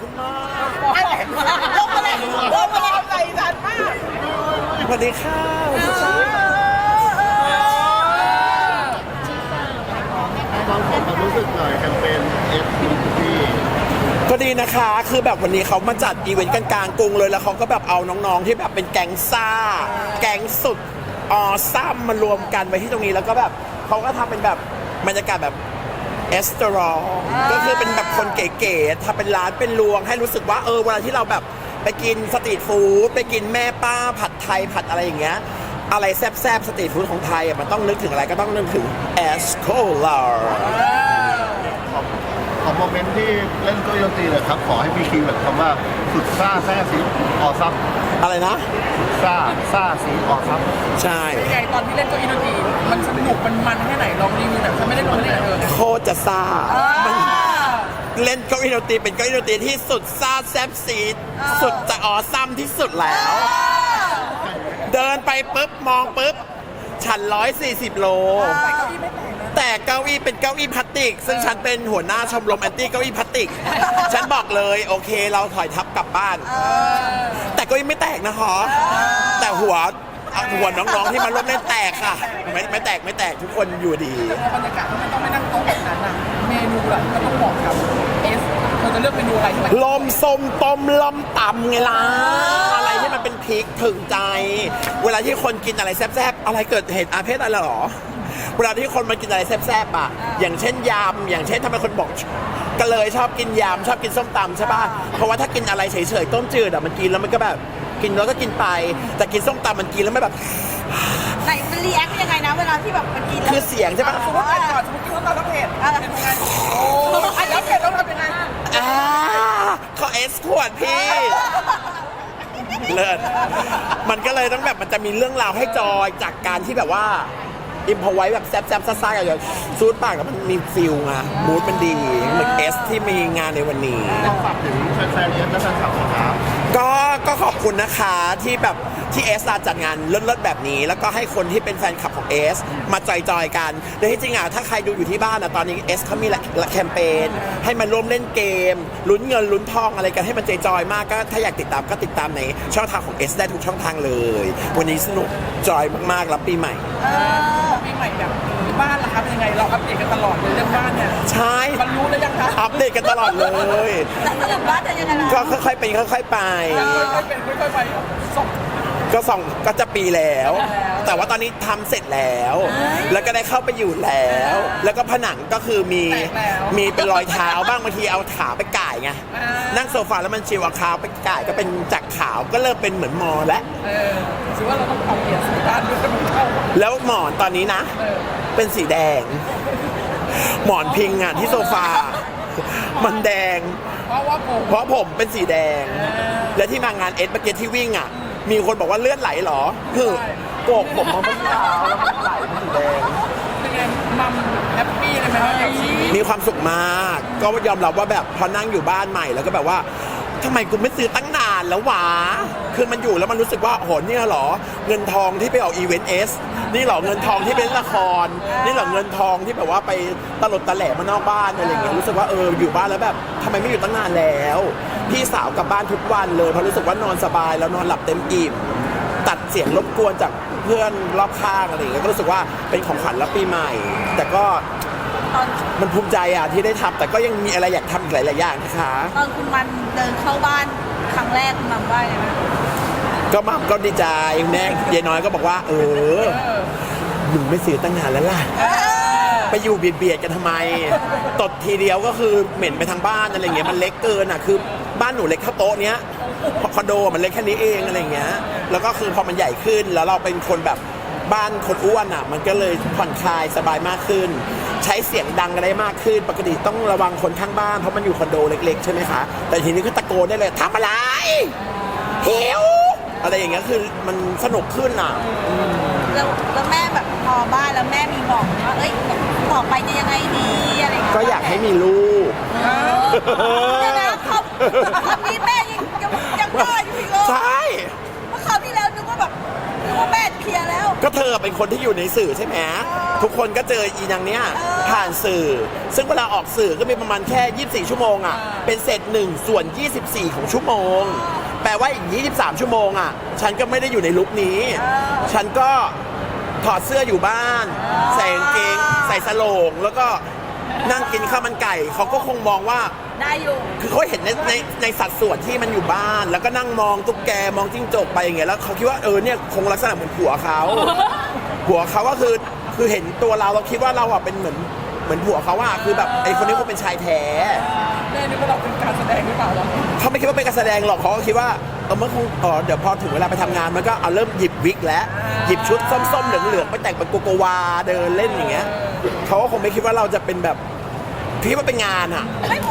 ขึ้นมากลงมาเลยลงมาเลยใจฉันมากสวัสดีค่ะฟังความรู้สึกหน่อยแคมเปญเอฟพีก็ดีนะคะ คือแบบวันนี้เขามาจัดอีเวนต์กลางๆกรุงเลย แล้วเขาก็แบบเอาน้องๆที่แบบเป็นแก๊งซ่า แก๊งสุดออซ้ำมารวมกันไว้ที่ตรงนี้ แล้วก็แบบเขาก็ทำเป็นแบบบรรยากาศแบบ เอสเตอรอลก็คือเป็นแบบคนเก๋ๆทำเป็นร้านเป็นรวง ให้รู้สึกว่าเออเวลาที่เราแบบไปกินสตรีทฟู้ดไปกินแม่ป้าผัดไทยผัดอะไรอย่างเงี้ยอะไรแซ่บๆสตรีทฟู้ดของไทยอะมันต้องนึกถึงอะไรก็ต้องนึกถึงเอสโคลาขอ โมเมนต์ที่เล่นโก็ยนตรีเลยครับ ขอให้มีคีย์แบบคำว่าสุดซ่าแซ่สีออซับอะไรนะ ซ่าซ่าสีออซับใช่ไงตอนที่เล่นเก้าอี้ดนตรีมันสนุกมันมันแค่ไหนลองรีวิวหน่อยฉันไม่ได้ลงเล่นกับเธอไงโคตรจะซ่ามันเล่นเก้าอี้ดนตรีเป็นเก้าอี้ดนตรีที่สุดซ่าแซ่บซีดสุดจะอ๋อซ้ำที่สุดแล้ว เดินไปปุ๊บมองปุ๊บ ฉัน140โลแต่เก้าอี้ไม่ แตกนะแต่เก้าอี้เป็นเก้าอี้พลาสติก ซึ่งฉันเป็นหัวหน้าชมรมแอนตี้เก้าอี้พลาสติก ฉันบอกเลยโอเค เราถอยทับกลับบ้าน แต่เก้าอี้ไม่แตกนะคะแต่หัวเอาหัวน้องๆที่มาร่วมเล่นแตกค่ะ ไม่ไม่แตกไม่แตกทุกคนอยู่ดีพอบรรยากาศที่ไม่ต้องไม่นั่งโต๊ะแบบนั้นน่ะเมนูล่ะมันต้องเหมาะกับเอสเธอจะเลือกเมนูอะไรที่มันลมส้มต้มลมตำไงล่ะ อะไรที่มันเป็นพริกถึงใจ เวลาที่คนกินอะไรแซ่บๆ อะไรเกิดเหตุอาเพศอะไรหรอ เวลาที่คนมากินอะไรแซ่บๆอะอย่างเช่นยำอย่างเช่นทำไมคนบอกก็เลยชอบกินยำชอบกินส้มตำใช่ป่ะเพราะว่าถ้ากินอะไรเฉยๆต้มจืดอะมันกินแล้วมันก็แบบกินแล้วก็กินไป แต่กินส้มตำมันกินแล้วไม่แบบไหนมันรีแอคเป็นยังไงนะเวลาที่แบบมันกินแล้วคือเสียงใช่ป่ะสมมติไปก่อนสมมติกินข้าวต้มแล้วเผ็ดเป็นยังไงโอ้ยแล้วเผ็ดต้องทำยังไงอ่าเขาเอสขวดพี่เลิศมันก็เลยต้องแบบมันจะมีเรื่องราวให้จอยจากการที่แบบว่า อิมพอไว้แบบแซบๆซ่าๆกันอย่างซูดปากกับมันมีฟิลไงมูดมันดี เหมือนเอสที่มีงานในวันนี้ ฝากถึงแฟนๆเอฟและแฟนคลับนะครับก็ก็ขอบคุณนะคะที่แบบที่เอสจัดงานเลิศๆแบบนี้ แล้วก็ให้คนที่เป็นแฟนคลับของเอสมาจอยๆกันโดยที่จริงอะถ้าใครดูอยู่ที่บ้านอะตอนนี้เอสเขามีแคมเปญให้มาร่วมเล่นเกม ลุ้นเงินลุ้นทองอะไรกันให้มันจอยๆมากก็ถ้าอยากติดตามก็ติดตามในช่องทางของเอสได้ทุกช่องทางเลย วันนี้สนุกจอยมากๆรับปีใหม่ปีใหม่แบบนี้บ้านล่ะครับเป็นยังไงเราอัปเดตกันตลอดเลยเรื่องบ้านเนี่ยใช่มันรู้แล้วยังคะอัปเดตกันตลอดเลย แต่สรุปว่าจะยังไงล่ะก็ค่อยๆเป็นค่อยๆไป ค่อยๆเป็นค่อยๆไปส่ง ก็สองก็จะปีแล้ว แต่ว่าตอนนี้ทำเสร็จแล้ว แล้วก็ได้เข้าไปอยู่แล้ว แล้วก็ผนังก็คือมีมีเป็นรอยเท้าบ้างบางทีเอาขาไปก่ายไงนั่งโซฟาแล้วมันชิวเอาขาไปก่ายก็เป็นจากขาวก็เริ่มเป็นเหมือนมอแล้ว เออถือว่าเราต้องปรับเปลี่ยนสีบ้านด้วยมันเข้าแล้วหมอนตอนนี้นะ เออเป็นสีแดง หมอนพิงอะที่โซฟา มันแดง เพราะว่าผม เพราะผมเป็นสีแดง และที่มางานเอสเมื่อกี้ที่วิ่งอะ มีคนบอกว่าเลือดไหลเหรอคือโกกผมมาเมื่อเช้าแล้วมันไหลเป็นสีแดง เป็นไงมัมแฮปปี้เลยไหมครับกับชีวิตมีความสุขมาก ก็ยอมรับว่าแบบพอนั่งอยู่บ้านใหม่แล้วก็แบบว่าทำไมกูไม่ซื้อตั้งนานแล้ววะ คือมันอยู่แล้วมันรู้สึกว่าโหเนี่ยเหรอ เงินทองที่ไปออกอีเวนต์เอสนี่เหรอเงินทองที่เป็นละคร นี่เหรอเงินทองที่แบบว่าไปตลดตะแหลมานอกบ้านอะไรอย่างเงี้ยรู้สึกว่าเอออยู่บ้านแล้วแบบทำไมไม่อยู่ตั้งนานแล้ว พี่สาวกลับบ้านทุกวันเลยเพราะรู้สึกว่านอนสบายแล้วนอนหลับเต็มอิ่มตัดเสียงรบกวนจากเพื่อนรอบข้างอะไรอย่างเงี้ยก็รู้สึกว่าเป็นของขวัญรับปีใหม่ แต่ก็ตอนมันภูมิใจอะที่ได้ทำแต่ก็ยังมีอะไรอยากทำอีกหลายๆอย่างนะคะ ตอนคุณมันเดินเข้าบ้านครั้งแรกคุณมันว่าไงนะก็มัมก็ดีใจแม่ยายน้อยก็บอกว่า เออมึงไม่ซื้อตั้งนานแล้วล่ะ ไปอยู่เบียดๆกันทำไม ตดทีเดียวก็คือเหม็นไปทางบ้านอะไรเงี้ยมันเล็กเกินอะคือ บ้านหนูเล็กเท่าโต๊ะเนี้ยคอนโดมันเล็กแค่นี้เองอะไรเงี้ย แล้วก็คือพอมันใหญ่ขึ้นแล้วเราเป็นคนแบบบ้านคนอ้วนอะ มันก็เลยผ่อนคลายสบายมากขึ้น ใช้เสียงดังกันได้มากขึ้น ปกติต้องระวังคนข้างบ้านเพราะมันอยู่คอนโดเล็กๆใช่ไหมคะ แต่ทีนี้ก็ตะโกนได้เลยทำอะไรหิวอะไรอย่างเงี้ยคือมันสนุกขึ้นอะแล้วแล้วแม่แบบพอบ้านแล้วแม่มีบอกว่าเอ้ยต่อไปจะยังไงดีอะไรอย่างเงี้ยก็อยากให้มีลูกเดี๋ยวนะ คำคำนี้แม่ยังยังยังกล้าอยู่อีกเหรอใช่ เมื่อคราวที่แล้วนึกว่าแบบนึกว่าแม่เคลียร์แล้ว ก็เธอเป็นคนที่อยู่ในสื่อใช่ไหมเออทุกคนก็เจออีนางเนี้ยผ่านสื่อ ซึ่งเวลาออกสื่อก็มีประมาณแค่ 24 ชั่วโมงอะ เป็นเศษหนึ่งส่วน 24 ของชั่วโมง แปลว่าอีก 23 ชั่วโมงอะ ฉันก็ไม่ได้อยู่ในลุคนี้ ฉันก็ถอดเสื้ออยู่บ้าน ใส่กางเกง ใส่สโลง แล้วก็นั่งกินข้าวมันไก่ เขาก็คงมองว่า ได้อยู่ คือเขาเห็นในในในสัดส่วนที่มันอยู่บ้าน แล้วก็นั่งมองตุ๊กแกมองจิ้งจกไปอย่างเงี้ยแล้วเขาคิดว่าเออเนี่ยคงลักษณะเหมือนผัวเขาผัวเขาก็คือคือเห็นตัวเราเราคิดว่าเราอะเป็นเหมือนเหมือนผัวเขาอะคือแบบไอ้คนนี้คงเป็นชายแท้แม่นึกว่าเราเป็นการแสดงหรือเปล่าเราเขาไม่คิดว่าเป็นการแสดงหรอกเขาก็คิดว่าเออมันคงอ๋อเดี๋ยวพอถึงเวลาไปทำงานมันก็เอาเริ่มหยิบวิกแล้วหยิบชุดส้มๆเหลืองๆไปแต่งเป็นโกโกวาเดินเล่นอย่างเงี้ยเขาก็คงไม่คิดว่าเราจะเป็นแบบคิดว่าเป็นงานอะไม่เพ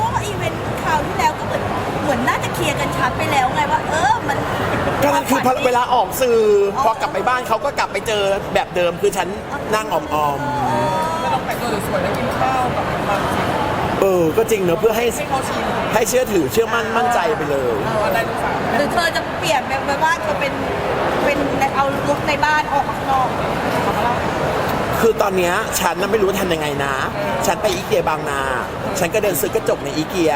ราะว่าอีเวนต์คราวที่แล้วก็เหมือนเหมือนน่าจะเคลียร์กันชัดไปแล้วไงว่า เออมันก็นั่นคือพอเวลาออกสื่อพอกลับไปบ้านเขาก็กลับไปเจอแบบเดิมคือฉันนั่งอ่อมไม่ต้องแต่งตัวสวยๆแล้วกินข้าวกับบางสิ่งๆเออ ก็จริงเนอะเพื่อให้ให้เขาชิมให้เชื่อถือเชื่อมั่นมั่นใจไปเลยว่าได้ลูกสาวหรือเธอจะเปลี่ยนไปว่าเธอเป็นเป็นเอาลุกในบ้านออกมาข้างนอก คือตอนเนี้ยฉันน่ะไม่รู้ทำยังไงนะ ฉันไปอีเกียบางนา ฉันก็เดินซื้อกระจกในอีเกีย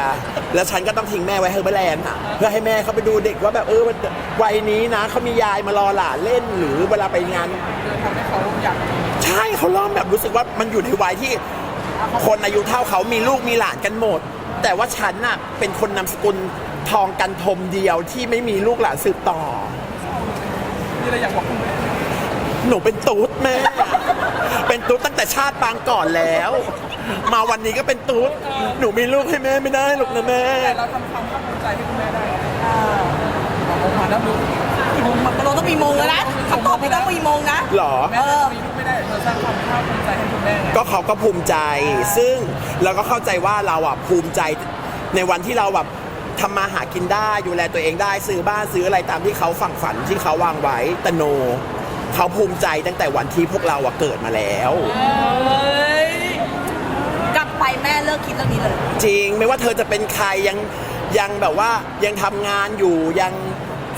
แล้วฉันก็ต้องทิ้งแม่ไว้เฮอร์เบอร์แลนด์อะ เพื่อให้แม่เขาไปดูเด็กว่าแบบเออมันวัยนี้นะเขามียายมารอหลานเล่นหรือเวลาไปงานเดินทำให้เขาอยากใช่เขาเริ่มแบบรู้สึกว่ามันอยู่ในวัยที่คนอายุเท่าเขามีลูกมีหลานกันหมด แต่ว่าฉันน่ะเป็นคนนามสกุลทองกันทมเดียวที่ไม่มีลูกหลานสืบต่อ นี่เราอยากบอกคุณแม่หนูเป็นตุ๊ดแม่ เป็นตุ๊ดตั้งแต่ชาติปางก่อนแล้ว มาวันนี้ก็เป็นตุ๊ดหนูมีลูกให้แม่ไม่ได้หรอกนะแม่ แต่เราทำความภาคภูมิใจให้คุณแม่ได้บอกออกมาแล้วลูกมงมันเราต้องมีมงแล้วนะคำตอบไม่ต้องมีมงนะหรอ แม่จะมีลูกไม่ได้เธอสร้างความภาคภูมิใจให้คุณแม่ไงก็เขาก็ภูมิใจ ซึ่งเราก็เข้าใจว่าเราอะภูมิใจในวันที่เราแบบทำมาหากินได้ดูแลตัวเองได้ซื้อบ้านซื้ออะไรตามที่เขาฝังฝันที่เขาวางไว้แต่โน เขาภูมิใจตั้งแต่วันที่พวกเราอะเกิดมาแล้วกลับไปแม่เลิกคิดเรื่องนี้เลย จริงไม่ว่าเธอจะเป็นใครยังยังแบบว่ายังทำงานอยู่ยัง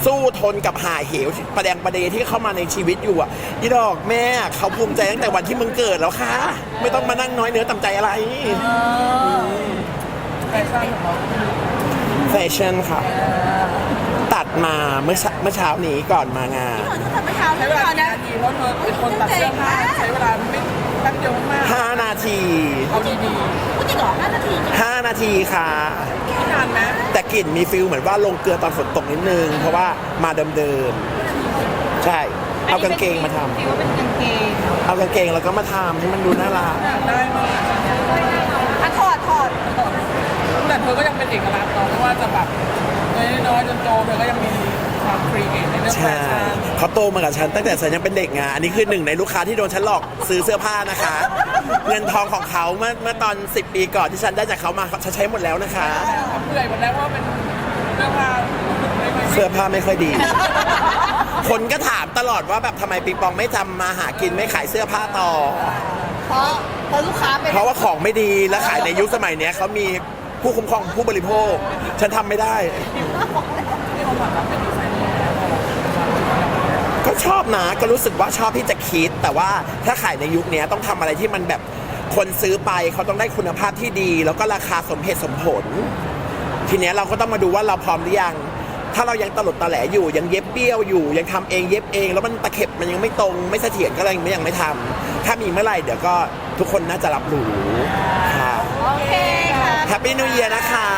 สู้ทนกับหาเหวประแดงประเดที่เข้ามาในชีวิตอยู่อะยี่ดอกแม่เขาภูมิใจตั้งแต่วันที่มึงเกิดแล้วค่ะ ไม่ต้องมานั่งน้อยเนื้อต่ำใจอะไรแฟชั่นของเราแฟชั่นค่ะ ตัดมาเมื่อเช้าเมื่อเช้านี้ก่อนมางานเธอทำเมื่อเช้าใช้ใช่เวไหมลาคะกี่เนี่ยนาที เพราะเธอเป็นคนตัดเสื้อผ้าใช้เวลาไม่แป๊บเดียวมาก5นาทีเอาดีพูดจริงเหรอห้านาทีจริง5นาทีค่ะๆที่นานไหมแต่กลิ่นมีฟิลเหมือนว่าลงเกลือตอนฝนตกนิดนึง เพราะว่ามาเดิมๆใช่ เอากางเกงมาทำคิดว่าเป็นกางเกงเอากางเกงแล้วก็มาทำให้มันดูน่ารักอยากได้มากอะถอดถอดแต่เธอก็ยังเป็นเอกลักษณ์เนาะไม่ว่าจะแบบน้อยๆจนโตเธอก็ยังมี ความครีเอทในเรื่องแฟใช่ชั่นเขาโตมากับฉันตั้งแต่ฉันยังเป็นเด็กไงอันนี้คือหนึ่งในลูกค้าที่โดนฉันหลอกซื้อเสื้อผ้านะคะ เงินทองของเขาเมื่อเมื่อตอน 10 ปีก่อนที่ฉันได้จากเขามาฉันใช้หมดแล้วนะคะเพื่อยหมดแล้วว่าเป็นเรื่องราวไม่ไม่เสื้อผ้าไม่ค่อยดี คนก็ถามตลอดว่าแบบทำไมปิงปองไม่ทำมาหากินไม่ขายเสื้อผ้าต่อ เพราะเพราะลูกค้าเป็นเพราะว่าของไม่ดีและขายในยุคสมัยเนี้ยเขามีผู้คุ้มครองผู้บริโภค ฉันทำไม่ได้ ที่เขาผ่านมาเป็นดีไซเนอร์ก็ ชอบนะก็รู้สึกว่าชอบที่จะคิด แต่ว่าถ้าขายในยุคเนี้ยต้องทำอะไรที่มันแบบคนซื้อไปเขาต้องได้คุณภาพที่ดี แล้วก็ราคาสมเหตุสมผล ทีเนี้ยเราก็ต้องมาดูว่าเราพร้อมหรือยัง ถ้าเรายังตลดตะแหลอยู่ยังเย็บเบี้ยวอยู่ ยังทำเองเย็บเอง แล้วมันตะเข็บมันยังไม่ตรงไม่เสถียรก็เลยยังไม่ทำถ้ามีเมื่อไหร่เดี๋ยวก็ทุกคนน่าจะรับรู้ค่ะโอเคค่ะแฮปปี้นิวเยียร์นะคะ